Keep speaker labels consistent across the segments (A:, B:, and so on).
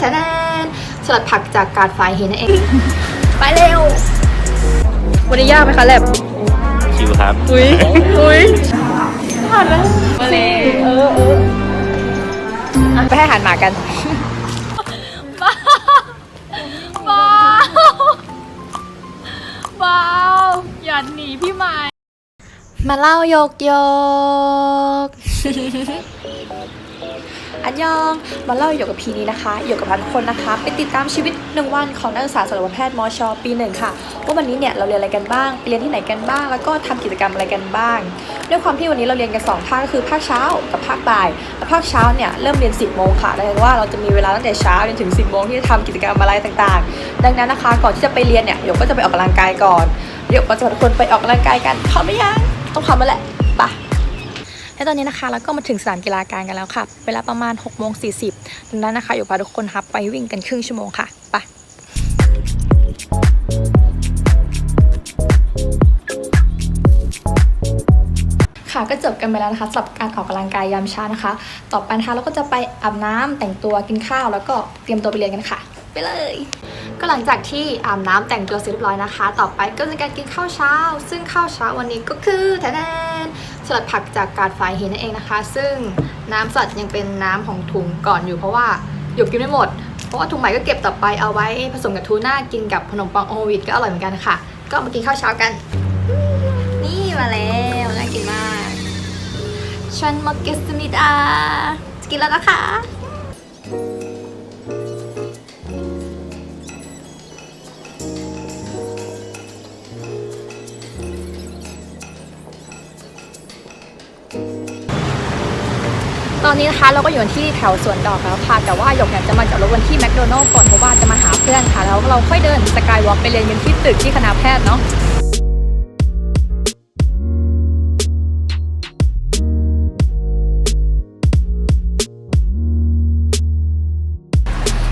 A: แทนนสลัดผักจากกาดไฟเห็นนั่นเอง ไปเร็ว วันนี้ยากไหมคะแลบ
B: ชิวครับ
A: อุ้ยอุ้ยผ่านแล้วมาเลยเออเอออะไปให้อาหารหมากันบ้าบ้าบ้าอย่าหนีพี่ไม้มาเล่าโยกโยก อันยองมาเล่าอยู่กับพีนี้นะคะอยู่กับพันคนนะคะ ไปติดตามชีวิตหนึ่งวันของนักศึกษาสัตวแพทย์มชปีหนึ่งค่ะว่าวันนี้เนี่ยเราเรียนอะไรกันบ้างเรียนที่ไหนกันบ้าง แล้วก็ทำกิจกรรมอะไรกันบ้าง ด้วยความที่วันนี้เราเรียนกันสองภาคก็คือภาคเช้ากับภาคบ่ายและภาคเช้าเนี่ยเริ่มเรียน 10โมงค่ะแสดงว่าเราจะมีเวลาตั้งแต่เช้าจนถึง 10โมงที่จะทำกิจกรรมอะไรต่างๆ ดังนั้นนะคะก่อนที่จะไปเรียนเนี่ยเดี๋ยวก็จะไปออกกำลังกายก่อนเดี๋ยวก็จะพาทุกคนไปออกกำลังกายกันพร้อมหรือยังต้องพร้อมแล้วแหละ และตอนนี้นะคะเราก็มาถึงสนามกีฬาการกันแล้วค่ะ เวลาประมาณ6โมง40ดังนั้นนะคะอยู่พาทุกคนครับไปวิ่งกันครึ่งชั่วโมงค่ะไปค่ะก็จบกันไปแล้วนะคะสำหรับการออกกำลังกายยามเช้านะคะ ต่อไปนะคะเราก็จะไปอาบน้ำแต่งตัวกินข้าว แล้วก็เตรียมตัวไปเรียนกันค่ะ ไปเลย ก็หลังจากที่อาบน้ำแต่งตัวเสร็จเรียบร้อยนะคะ ต่อไปก็จะเป็นการกินข้าวเช้า ซึ่งข้าวเช้าวันนี้ก็คือแทนน สลัดผักจากกาดไฟเห็นนั่นเองนะคะ ซึ่งน้ำสลัดยังเป็นน้ำของถุงก่อนอยู่เพราะว่าหยกกินไม่หมด เพราะว่าถุงใหม่ก็เก็บต่อไปเอาไว้ผสมกับทูน่ากินกับขนมปังโอวิดก็อร่อยเหมือนกันค่ะ ก็มากินข้าวเช้ากัน นี่มาแล้วน่ากินมากฉันมาเกสมิดาจะกินแล้วนะคะ อนนี้นะคะเราก็อยู่ที่แถวสวนดอกแล้วค่ะ แต่ว่าหยกเนี่ยจะมาจอดรถวันที่แมคโดนัลล์ก่อนเพราะว่าจะมาหาเพื่อนค่ะ แล้วเราค่อยเดินสกายวอล์กไปเรียนกันที่ตึกที่คณะแพทย์เนาะ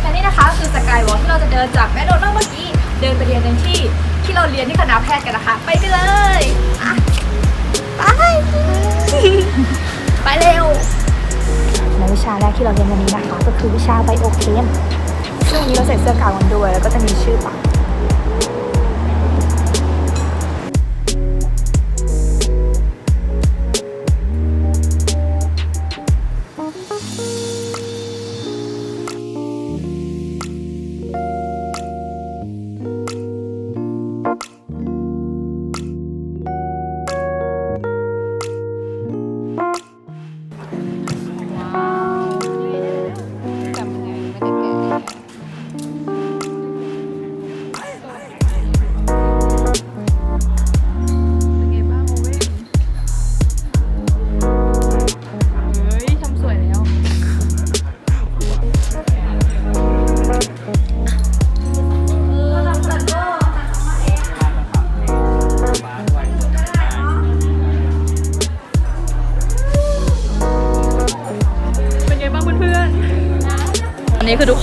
A: และนี่นะคะคือสกายวอล์กที่เราจะเดินจากแมคโดนัลล์เมื่อกี้เดินไปเรียนกันที่ที่เราเรียนที่คณะแพทย์กันนะคะ ไปกันเลยอะไป ไปเร็วาแรกที่เราเรียนวันนี้นะคะ ก็คือวิชาไบโอเคมซึ่งวันนี้เราใส่เสื้อกาวกันด้วย แล้วก็จะมีชื่อปัก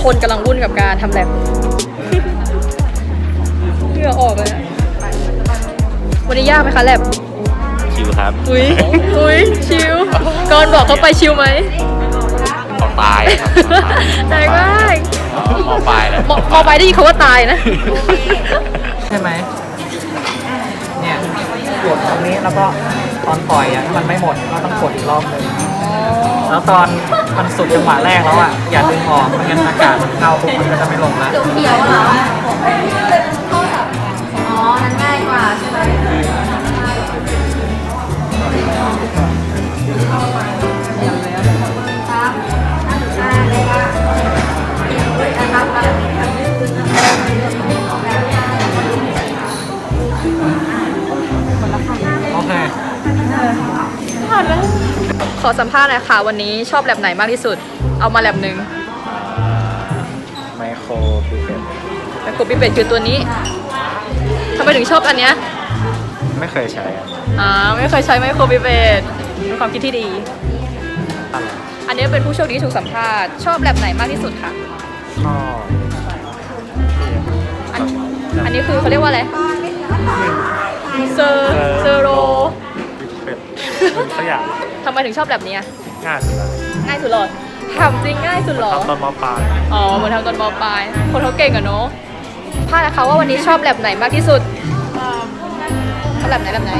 A: คือทุกคนกำลังวุ่นกับการทำแลบเหงื่อออกเลยอะวันนี้ยากไหมคะแลบ
B: ชิวครับ
A: อุ้ยอุ้ยชิวก่อนบอกเขาไปชิวไหม
B: ขอตายครับ
A: ตายมาก
B: มอปลายแล้ว
A: มอมอไปได้ยินเขาว่าตายนะ
C: ใช่ไหม เนี่ยกดตรงนี้แล้วก็ตอนปล่อยอะถ้ามันไม่หมดก็ต้องกดอีกรอบหนึ่ง แล้วตอนมันสุดจังหวะแรกแล้วอะอย่าดึงออกไม่งั้นอากาศมันเข้าปุ๊บมันก็จะไม่ลงแล้ว
A: เขียวเหรอ อสัมภาษณ์หน่อยค่ะวันนี้ชอบแลบไหนมากที่สุด เอามาแลบหนึ่ง
B: ไมโครพิเศษ
A: แต่กดปิเป็ดคือตัวนี้ทำไมถึงชอบอันเนี้ย
B: ไม่เคยใช้อะ
A: อ่าไม่เคยใช้ไมโครปิเป็ดเป็นความคิดที่ดี
B: อะไร
A: อันนี้เป็นผู้โชคดีที่ถูกสัมภาษณ์ชอบแลบไหนมากที่สุดค่ะ
B: ชอบ
A: อันอันนี้คือเขาเรียกว่าอะไรเซอร์เซอโร
B: เป็ดสักอย่าง
A: ทำไมถึงชอบแบบนี้อะ
B: ง่ายสุดแล้ว
A: ง่ายสุดเลยทำจริงง่ายสุดเหรอ
B: ทำตอนมปลาย
A: อ๋อเหมือนทำตอนมปลาย คนเขาเก่งอะเนาะพาดนะคะว่าวันนี้ชอบแลบไหนมากที่สุดชอบแลบไหนแลบไหน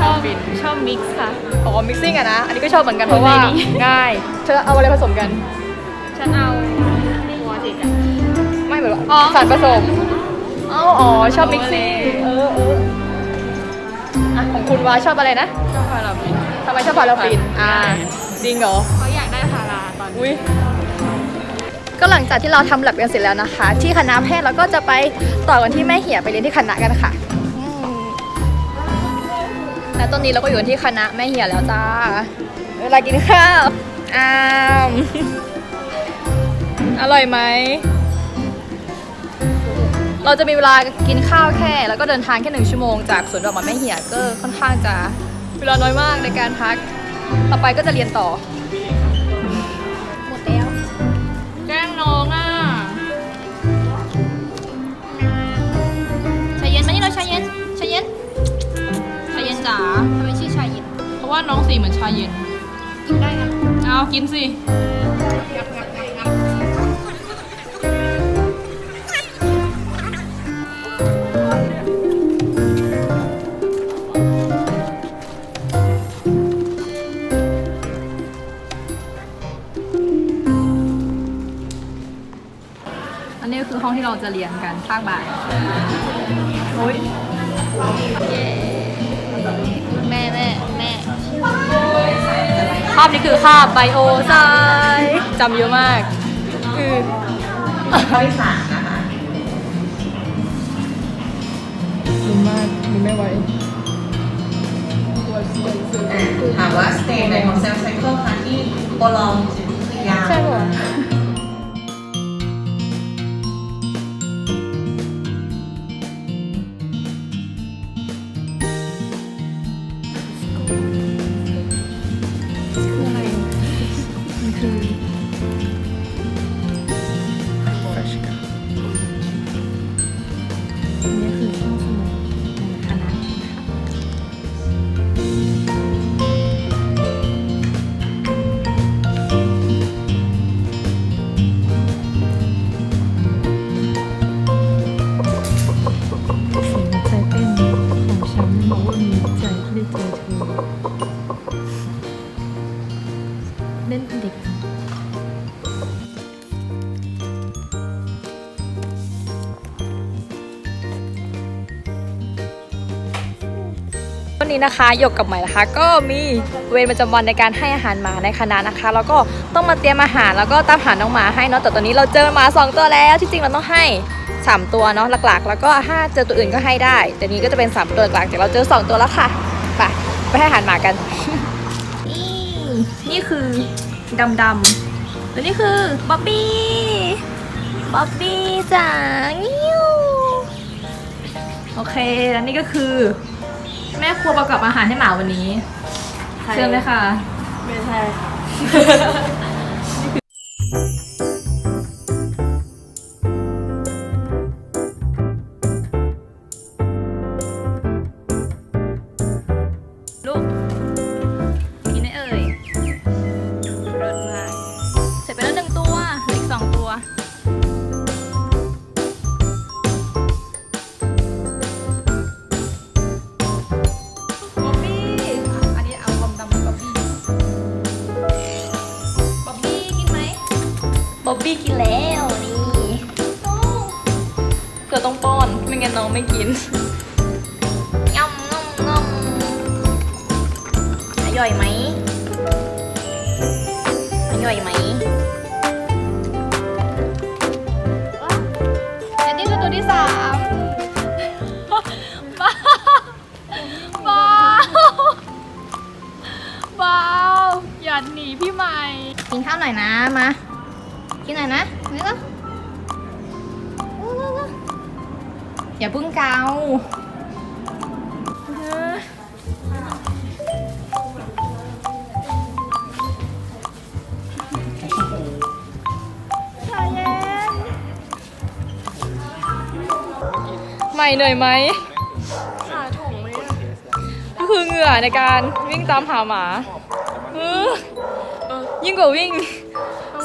D: ชอบชอบมิกซ์ค่ะ
A: อ๋อ mixing อะนะ อันนี้ก็ชอบเหมือนกันเพราะว่า
D: ในนี้
A: ง่ายเธอเอาอะไรผสมกัน
D: ฉันเอาหัวจิกอะ
A: ไม่แบบว่า
D: อ๋อ
A: สารผสมอ๋ออ๋อชอบ mixing เออเออ อะของคุณวาชอบอะไรนะ
D: ชอบพาราบิน
A: ทำไมชอบพาราฟินอ่าจริงเหรอ
D: เขาอยากได้พาราตอนนี้
A: อุ้ยก็หลังจากที่เราทำแลบกันเสร็จแล้วนะคะ ที่คณะแพทย์เราก็จะไปต่อกันที่แม่เหี่ยไปเรียนที่คณะกันค่ะอืมและตอนนี้เราก็อยู่กันที่คณะแม่เหี่ยแล้วจ้า เวลากินข้าวอ้ามอร่อยไหม เราจะมีเวลากินข้าวแค่ แล้วก็เดินทางแค่หนึ่งชั่วโมงจากสวนดอกไม้แม่เหี่ยก็ค่อนข้างจะเวลาน้อยมากในการพัก ต่อไปก็จะเรียนต่อ หมดแล้ว
D: แกล้งน้องอะ
A: ชาเย็นมานี่เราชาเย็นชาเย็นชาเย็นจ๋าทำไมชื่อชาเย็น
D: เพราะว่าน้องสีเหมือนชาเย็น
A: กินได้นะ
D: เอากินสิ
A: อันนี้ก็คือห้องที่เราจะเรียนกันภาคบ่ายโอ้ยเย้แม่แม่แม่คาบนี้คือคาบไบโอไซจำเยอะมาก คือ
E: ข้อที่สามนะคะ
A: ดีมากดีไม่ไหว
E: ถามว่าสเตจไหนของเซลล์ไซเคิลคะที่โปรลองคือยาว
A: ใช่ปะคือ มัน
B: นะ
A: คะหยกกับใหม่นะคะ ก็มีเวรประจำวันในการให้อาหารหมาในคณะนะคะ แล้วก็ต้องมาเตรียมอาหารแล้วก็ตามหาน้องหมาให้เนาะแต่ตอนนี้เราเจอหมาสองตัวแล้วที่จริงเราต้องให้สามตัวเนาะหลักๆ แล้วก็ถ้าเจอตัวอื่นก็ให้ได้ แต่นี้ก็จะเป็นสามตัวหลักแต่เราเจอสองตัวแล้วค่ะไปไปให้อาหารหมากัน นี่นี่คือดำดำๆตัวนี้คือบ๊อบบี้บ๊อบบี้จ๋างิ้วโอเค แล้วนี่ก็คือ ม่ครัวประกอบอาหารให้หมาวันนี้ เชิญเลยค่ะ
D: ไม่ใช่
A: บ๊อบบี้กินแล้วนี่โอ้เกือบต้องป้อนไม่งั้นน้องไม่กินยำงอมงอมอร่อยไหมอร่อยไหมอันนี้คือตัวที่สามบ้าบ้าบ้าอย่าหนีพี่ใหม่กินข้าวหน่อยนะมา กินหน่อยนะนี่ก็อย่าพึ่งเกาเออชาเย็นใหม่เหนื่อยไหม
D: ขาถุงไหม
A: ก็คือเหงื่อในการวิ่งตามหาหมาเออยิ่งกว่าวิ่ง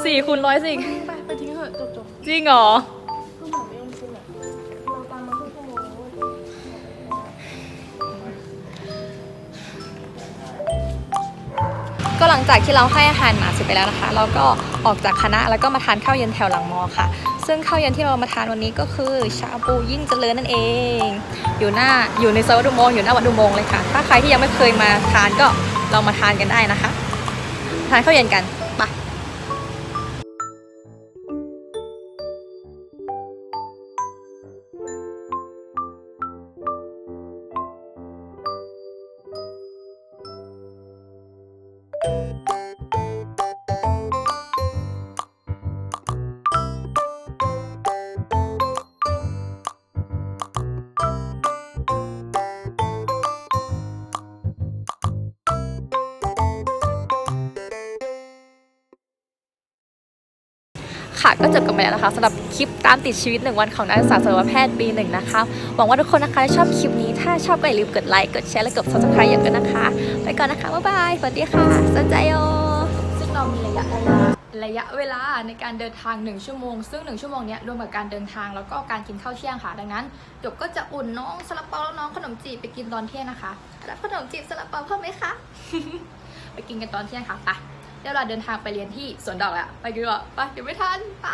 A: สี่คูณร้อยสิ
D: ไปไปทิ้งเถอะจบจบ
A: จริงเหรอ
D: คือแบบไม่ต้องซื้อแบบเราตามมาครึ่งชั่วโมง
A: ก็หลังจากที่เราให้อาหารหมาเสร็จไปแล้วนะคะ เราก็ออกจากคณะแล้วก็มาทานข้าวเย็นแถวหลังมอค่ะ ซึ่งข้าวเย็นที่เรามาทานวันนี้ก็คือชาบูยิ่งเจริญนั่นเอง อยู่หน้าอยู่ในซอยวัดดุมงอยู่หน้าวัดดุมงเลยค่ะ ถ้าใครที่ยังไม่เคยมาทานก็ลองมาทานกันได้นะคะ ทานข้าวเย็นกัน ค่ะ ก็จบกันไปแล้วนะคะสำหรับคลิปตามติดชีวิตหนึ่งวันของนักศึกษาสัตวแพทย์ปีหนึ่งนะคะหวังว่าทุกคนนะคะจะชอบคลิปนี้ถ้าชอบก็อย่าลืมกดไลค์กดแชร์และกด subscribe อย่างกันนะคะ ไปก่อนนะคะบ๊ายบายสวัสดีค่ะสนใจโยซึ่งเรามีระยะเวลาระยะเวลาในการเดินทาง 1 ชั่วโมง ซึ่ง 1 ชั่วโมงเนี้ยรวมกับการเดินทางแล้วก็การกินข้าวเที่ยงค่ะ ดังนั้นหยกก็จะอุ่นน้องซาลาเปาแล้วน้องขนมจีบไปกินตอนเที่ยงนะคะรับขนมจีบซาลาเปาเพิ่มไหมคะ ไปกินกันตอนเที่ยงค่ะไป เดี๋ยวเราเดินทางไปเรียนที่สวนดอกแล้ว ไปดีกว่าไปเดี๋ยวไม่ทันไป